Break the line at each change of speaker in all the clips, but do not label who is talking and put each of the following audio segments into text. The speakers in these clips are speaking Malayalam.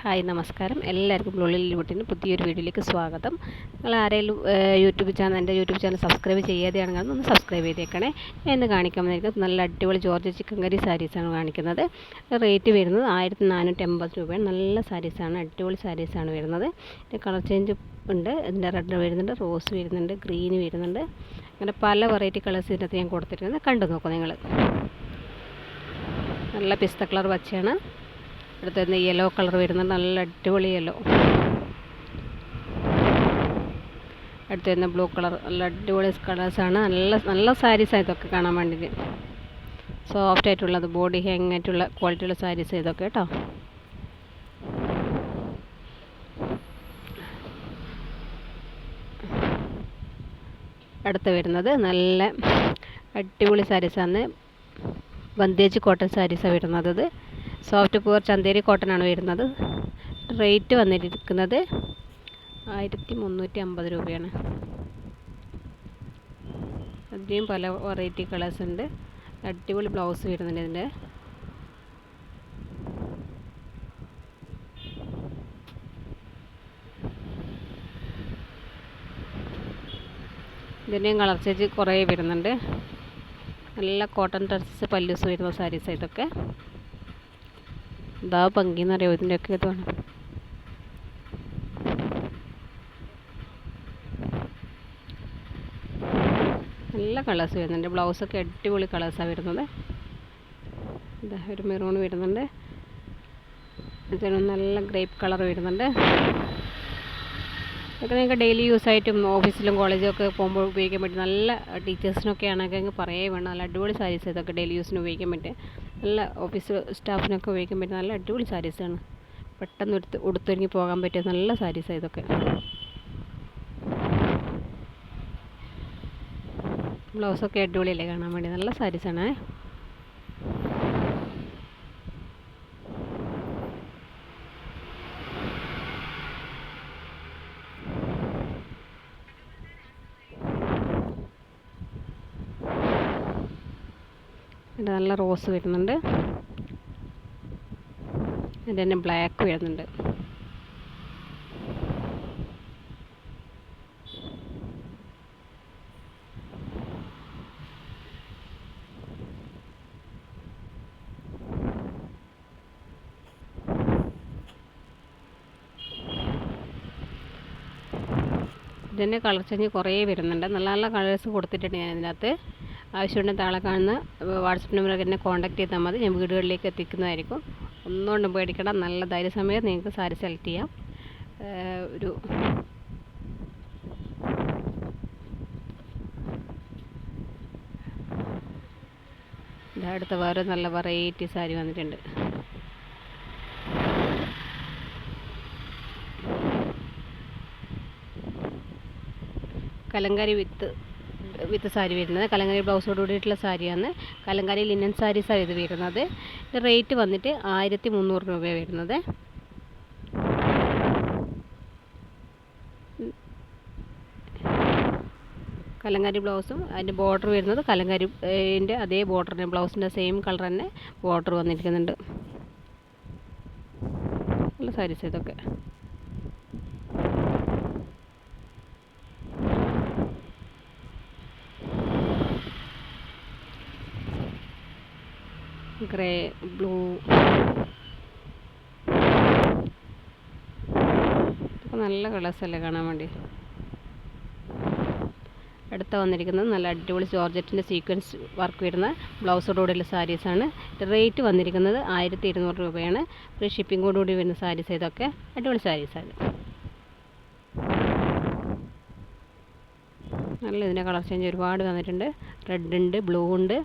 ഹായ് നമസ്കാരം. എല്ലാവർക്കും ഉള്ളിൽ വീട്ടിന് പുതിയൊരു വീഡിയോയിലേക്ക് സ്വാഗതം. നിങ്ങൾ ആരെങ്കിലും യൂട്യൂബ് ചാനൽ എന്റെ യൂട്യൂബ് ചാനൽ സബ്സ്ക്രൈബ് ചെയ്യാതെയാണെങ്കിൽ ഒന്ന് സബ്സ്ക്രൈബ് ചെയ്തേക്കണേ. എന്ന് വന്നിരിക്കുന്നത് നല്ല അടിപൊളി ജോർജ് ചിക്കൻ കറി സാരീസാണ് കാണിക്കുന്നത്. റേറ്റ് വരുന്നത് ആയിരത്തി നാനൂറ്റി എൺപത് രൂപയാണ്. നല്ല സാരീസാണ് അടിപൊളി സാരീസാണ് വരുന്നത്. കളർ ചേഞ്ച് ഉണ്ട്. ഇതിന്റെ റെഡ് വരുന്നുണ്ട് റോസ് വരുന്നുണ്ട് ഗ്രീൻ വരുന്നുണ്ട്. അങ്ങനെ പല വെറൈറ്റി കളേഴ്സ് ഇതിനകത്ത് ഞാൻ കൊടുത്തിരിക്കുന്നത് കണ്ടു നോക്കൂ നിങ്ങൾ. നല്ല പിസ്ത കളർ പച്ചയാണ്. അടുത്ത യെല്ലോ കളർ വരുന്ന നല്ല അടിപൊളി യെല്ലോ അടുത്ത ബ്ലൂ കളർ നല്ല അടിപൊളി കളേഴ്സാണ് നല്ല നല്ല സാരീസാണ് ഇതൊക്കെ കാണാൻ വേണ്ടിയിട്ട് സോഫ്റ്റ് ആയിട്ടുള്ളത് ബോഡി ഹാങ് ആയിട്ടുള്ള ക്വാളിറ്റിയുള്ള സാരീസ് ഇതൊക്കെ കേട്ടോ. അടുത്ത് വരുന്നത് നല്ല അടിപൊളി സാരീസാണ് ബന്ദേജ് കോട്ടൺ സാരീസാണ് വരുന്നത്. സോഫ്റ്റ് പൂർ ചന്തേരി കോട്ടൺ ആണ് വരുന്നത്. റേറ്റ് വന്നിരിക്കുന്നത് ആയിരത്തി മുന്നൂറ്റി അമ്പത് രൂപയാണ്. അതിന്റെയും പല വെറൈറ്റി കളേഴ്സ് ഉണ്ട്. അടിപൊളി ബ്ലൗസ് വരുന്നുണ്ട് ഇതിന്റെ ഇതിന്റെയും കളർ ചേഞ്ച് കുറേ വരുന്നുണ്ട്. നല്ല കോട്ടൺ ഡ്രസ്സ് പല്ലൂസ് വരുന്ന സാരീസ് ഇതൊക്കെ. എന്താ ഇതിന്റെ ഇതിന്റെയൊക്കെ ഇതാണ് നല്ല കളേഴ്സ് വരുന്നുണ്ട്. ബ്ലൗസൊക്കെ അടിപൊളി കളേഴ്സാണ് വരുന്നത്. ഇതാ ഒരു മെറൂൺ വരുന്നുണ്ട്. ഇതിന് നല്ല ഗ്രേപ്പ് കളർ വരുന്നുണ്ട്. ഇതൊക്കെ നിങ്ങൾക്ക് ഡെയിലി യൂസ് ആയിട്ടും ഓഫീസിലും കോളേജിലും ഒക്കെ പോകുമ്പോൾ ഉപയോഗിക്കാൻ പറ്റും. നല്ല ടീച്ചേഴ്സിനൊക്കെ ആണെങ്കിൽ പറയേ വേണം. നല്ല അടിപൊളി സാരീസ് ഇതൊക്കെ ഡെയിലി യൂസിന് ഉപയോഗിക്കാൻ പറ്റും. നല്ല ഓഫീസ് സ്റ്റാഫിനൊക്കെ ഉപയോഗിക്കാൻ പറ്റിയ നല്ല അടിപൊളി സാരീസാണ് പെട്ടെന്ന് എടുത്ത് ഉടുത്തൊരുങ്ങി പോകാൻ പറ്റിയ നല്ല സാരീസാണ് ഇതൊക്കെ. ബ്ലൗസൊക്കെ അടിപൊളിയല്ലേ കാണാൻ വേണ്ടി? നല്ല സാരീസാണ് ഇത് നല്ല റോസ് വരുന്നുണ്ട്. ഇത് തന്നെ ബ്ലാക്ക് വരുന്നുണ്ട്. ഇതിന്റെ കളർ ചേഞ്ച് കുറേ വരുന്നുണ്ട്. നല്ല നല്ല കളേഴ്സ് കൊടുത്തിട്ടുണ്ട് ഞാൻ ഇതിനകത്ത്. ആവശ്യമുണ്ടെങ്കിൽ താളെ കാണുന്ന വാട്സപ്പ് നമ്പറൊക്കെ എന്നെ കോൺടാക്ട് ചെയ്താൽ മതി. ഞാൻ വീടുകളിലേക്ക് എത്തിക്കുന്നതായിരിക്കും. ഒന്നുകൊണ്ടും പേടിക്കണം നല്ല ധൈര്യസമയം നിങ്ങൾക്ക് സാരി സെലക്ട് ചെയ്യാം. ഒരു അടുത്ത വേറെ നല്ല വെറൈറ്റി സാരി വന്നിട്ടുണ്ട്. കലങ്കാരി വിത്ത്. വിത്ത് സാരി വരുന്നത്. കലങ്കാരി ബ്ലൗസോട് കൂടിയിട്ടുള്ള സാരിയാണ്. കലങ്കാരി ലിനൻ സാരീസാണ് ഇത് വരുന്നത്. റേറ്റ് വന്നിട്ട് ആയിരത്തി മുന്നൂറ് രൂപ വരുന്നത്. കലങ്കാരി ബ്ലൗസും അതിന്റെ ബോർഡർ വരുന്നത് കലങ്കാരിന്റെ അതേ ബോർഡർ തന്നെ ബ്ലൗസിന്റെ സെയിം കളർ തന്നെ ബോർഡർ വന്നിരിക്കുന്നുണ്ട്. നല്ല സാരീസ് ഇതൊക്കെ. ഗ്രേ ബ്ലൂ ഇതൊക്കെ നല്ല കളേഴ്സല്ലേ കാണാൻ വേണ്ടി? അടുത്ത വന്നിരിക്കുന്നത് നല്ല അടിപൊളി ജോർജറ്റിന്റെ സീക്വൻസ് വർക്ക് വരുന്ന ബ്ലൗസോടുകൂടിയുള്ള സാരീസാണ് റേറ്റ് വന്നിരിക്കുന്നത് ആയിരത്തി ഇരുന്നൂറ് രൂപയാണ് ഫ്രീ ഷിപ്പിങ്ങോടുകൂടി വരുന്ന സാരീസ് ഇതൊക്കെ അടിപൊളി സാരീസാണ് നല്ല ഇതിന്റെ കളർ ചേഞ്ച് ഒരുപാട് വന്നിട്ടുണ്ട്. റെഡ് ഉണ്ട് ബ്ലൂ ഉണ്ട്.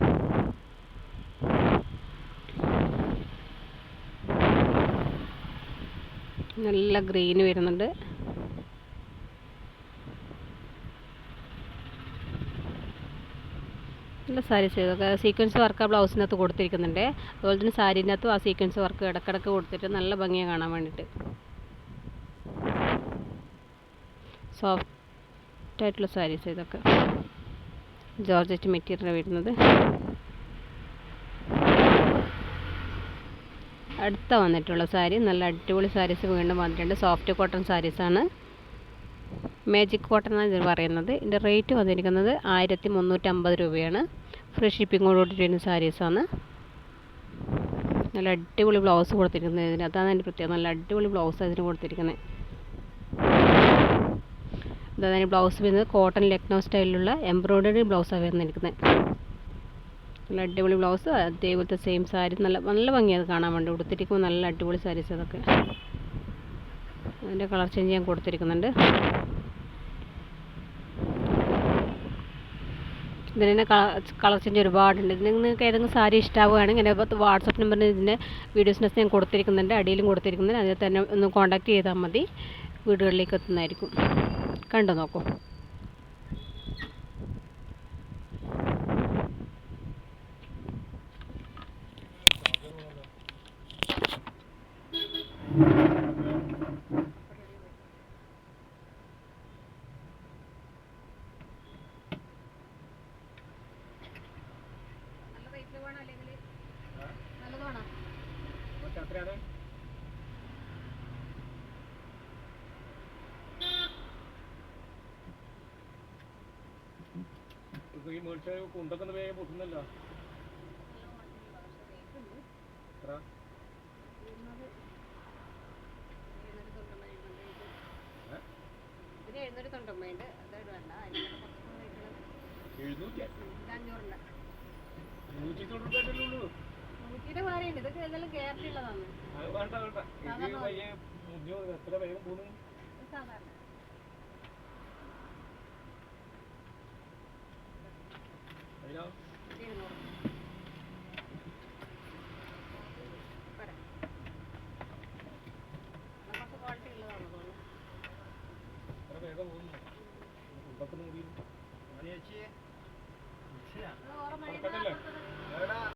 നല്ല ഗ്രീൻ വരുന്നുണ്ട്. നല്ല സാരി സീക്വൻസ് വർക്ക് ആ ബ്ലൗസിനകത്ത് കൊടുത്തിരിക്കുന്നുണ്ട്. അതുപോലെ തന്നെ സാരീനകത്തും ആ സീക്വൻസ് വർക്ക് ഇടക്കിടക്ക് കൊടുത്തിട്ട് നല്ല ഭംഗിയാണ് കാണാൻ വേണ്ടിയിട്ട് സോഫ്റ്റ് ആയിട്ടുള്ള സാരീസ് ഇതൊക്കെ. ജോർജറ്റ് മെറ്റീരിയൽ വരുന്നത്. അടുത്ത വന്നിട്ടുള്ള സാരി. നല്ല അടിപൊളി സാരീസ് വീണ്ടും വന്നിട്ടുണ്ട്. സോഫ്റ്റ് കോട്ടൺ സാരീസാണ് മാജിക് കോട്ടൺ എന്നാണ് ഇതിന് പറയുന്നത്. ഇതിന്റെ റേറ്റ് വന്നിരിക്കുന്നത് ആയിരത്തി മുന്നൂറ്റമ്പത് രൂപയാണ് ഫ്രീ ഷിപ്പിങ്ങോട് കൊടുത്തിരിക്കുന്ന സാരീസാണ് നല്ല അടിപൊളി ബ്ലൗസ് കൊടുത്തിരിക്കുന്നത് ഇതിന് അതാണ് അതിന്റെ പ്രത്യേകത. നല്ല അടിപൊളി ബ്ലൗസ് അതിന് കൊടുത്തിരിക്കുന്നത്. അതായത് ബ്ലൗസ് വരുന്നത്. കോട്ടൺ ലക്നൗ സ്റ്റൈലിലുള്ള എംബ്രോയ്ഡറി ബ്ലൗസാണ് വരുന്നിരിക്കുന്നത് നല്ല അടിപൊളി ബ്ലൗസ് അതേപോലത്തെ സെയിം സാരി നല്ല നല്ല ഭംഗിയത് കാണാൻ വേണ്ടി. ഉടുത്തിരിക്കുമ്പോൾ നല്ല അടിപൊളി സാരീസ് അതൊക്കെ. അതിന്റെ കളർ ചേഞ്ച് ഞാൻ കൊടുത്തിരിക്കുന്നുണ്ട്. ഇതിന് കളർ ചേഞ്ച് ഒരുപാടുണ്ട്. ഇതിന് നിങ്ങൾക്ക് ഏതെങ്കിലും സാരി ഇഷ്ടമാവുകയാണെങ്കിൽ എന്റെ വാട്സപ്പ് നമ്പറിന് ഇതിന്റെ വീഡിയോസിനകത്ത് ഞാൻ കൊടുത്തിരിക്കുന്നുണ്ട്. അടിയിലും കൊടുത്തിരിക്കുന്നുണ്ട്. അതിൽ തന്നെ ഒന്ന് കോൺടാക്ട് ചെയ്താൽ മതി. വീടുകളിലേക്ക് എത്തുന്നതായിരിക്കും. കണ്ടു നോക്കൂ
എത്രയാണ് ഇപ്പൊ ഈ മേടിച്ച കുണ്ടൊക്കെ ഒന്ന് വേഗം പൊട്ടുന്നല്ലോ എത്ര ഏ?
ഇതിന് എഴുന്നൂറ്റി തൊണ്ണൂറ്റൊമ്പതുണ്ട് അതായത് വേണ്ട
എഴുന്നൂറ്റി
അഞ്ഞൂറിന്റെ
നൂറ്റി തൊണ്ണൂറ്റല്ലേ ഉള്ളൂ
നൂറ്റിയുടെ വേറെയുണ്ട് ഇതൊക്കെ ഏതായാലും ഗ്യാരണ്ടി ഉള്ളതാണ്
അത് വേണ്ട വേണ്ട. വേഗം മുന്നോ എത്ര വേഗം പോകുന്നു
സാധാരണ എന്നാ കുറച്ച് ക്വാളിറ്റി ഉള്ളതാണ് തോന്നുന്നു
എത്ര